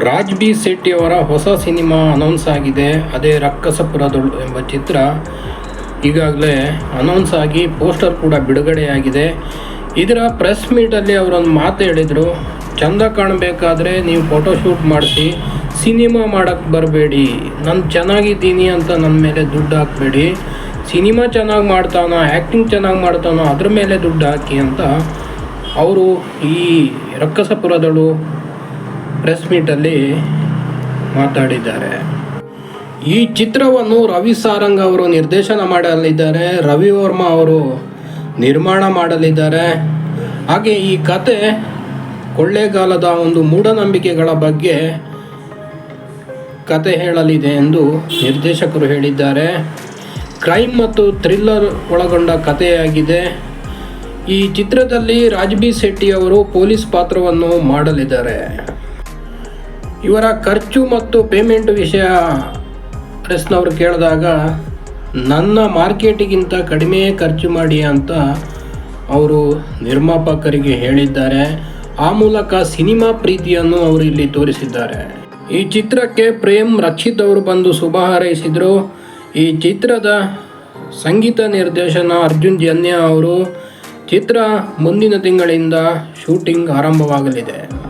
Raj B ಶೆಟ್ಟಿಯವರ ಹೊಸ cinema announce ಆಗಿದೆ. ಅದೇ ರಕ್ಕಸಪುರದಳು ಎಂಬ ಚಿತ್ರ ಈಗಾಗಲೇ ಅನೌನ್ಸ್ ಆಗಿ ಪೋಸ್ಟರ್ ಕೂಡ ಬಿಡುಗಡೆಯಾಗಿದೆ. ಇದರ ಪ್ರೆಸ್ ಮೀಟಲ್ಲಿ ಅವರೊಂದು ಮಾತು ಹೇಳಿದರು, ಚಂದ ಕಾಣಬೇಕಾದ್ರೆ ನೀವು ಫೋಟೋಶೂಟ್ ಮಾಡಿಸಿ, ಸಿನಿಮಾ ಮಾಡೋಕ್ಕೆ ಬರಬೇಡಿ. ನಾನು ಚೆನ್ನಾಗಿದ್ದೀನಿ ಅಂತ ನನ್ನ ಮೇಲೆ ದುಡ್ಡು ಹಾಕಬೇಡಿ. ಸಿನಿಮಾ ಚೆನ್ನಾಗಿ ಮಾಡ್ತಾನೋ ಆ್ಯಕ್ಟಿಂಗ್ ಚೆನ್ನಾಗಿ ಮಾಡ್ತಾನೋ ಅದ್ರ ಮೇಲೆ ದುಡ್ಡು ಹಾಕಿ ಅಂತ ಅವರು ಈ ರಕ್ಕಸಪುರದಳು ಪ್ರೆಸ್ ಮೀಟಲ್ಲಿ ಮಾತಾಡಿದ್ದಾರೆ. ಈ ಚಿತ್ರವನ್ನು ರವಿ ಸಾರಂಗ್ ಅವರು ನಿರ್ದೇಶನ ಮಾಡಲಿದ್ದಾರೆ. ರವಿ ವರ್ಮಾ ಅವರು ನಿರ್ಮಾಣ ಮಾಡಲಿದ್ದಾರೆ. ಹಾಗೆ ಈ ಕತೆ ಕೊಳ್ಳೇಗಾಲದ ಒಂದು ಮೂಢನಂಬಿಕೆಗಳ ಬಗ್ಗೆ ಕತೆ ಹೇಳಲಿದೆ ಎಂದು ನಿರ್ದೇಶಕರು ಹೇಳಿದ್ದಾರೆ. ಕ್ರೈಮ್ ಮತ್ತು ಥ್ರಿಲ್ಲರ್ ಒಳಗೊಂಡ ಕಥೆಯಾಗಿದೆ. ಈ ಚಿತ್ರದಲ್ಲಿ ರಾಜ್ಬಿ ಶೆಟ್ಟಿ ಅವರು ಪೊಲೀಸ್ ಪಾತ್ರವನ್ನು ಮಾಡಲಿದ್ದಾರೆ. ಇವರ ಖರ್ಚು ಮತ್ತು ಪೇಮೆಂಟ್ ವಿಷಯ ಪ್ರೆಸ್ನವರು ಕೇಳಿದಾಗ, ನನ್ನ ಮಾರ್ಕೆಟಿಗಿಂತ ಕಡಿಮೆ ಖರ್ಚು ಮಾಡಿ ಅಂತ ಅವರು ನಿರ್ಮಾಪಕರಿಗೆ ಹೇಳಿದ್ದಾರೆ. ಆ ಮೂಲಕ ಸಿನಿಮಾ ಪ್ರೀತಿಯನ್ನು ಅವರು ಇಲ್ಲಿ ತೋರಿಸಿದ್ದಾರೆ. ಈ ಚಿತ್ರಕ್ಕೆ ಪ್ರೇಮ್ ರಕ್ಷಿತ್ ಅವರು ಬಂದು ಶುಭ ಹಾರೈಸಿದರು. ಈ ಚಿತ್ರದ ಸಂಗೀತ ನಿರ್ದೇಶನ ಅರ್ಜುನ್ ಜನ್ಯ ಅವರು ಚಿತ್ರ ಮುಂದಿನ ತಿಂಗಳಿಂದ ಶೂಟಿಂಗ್ ಆರಂಭವಾಗಲಿದೆ.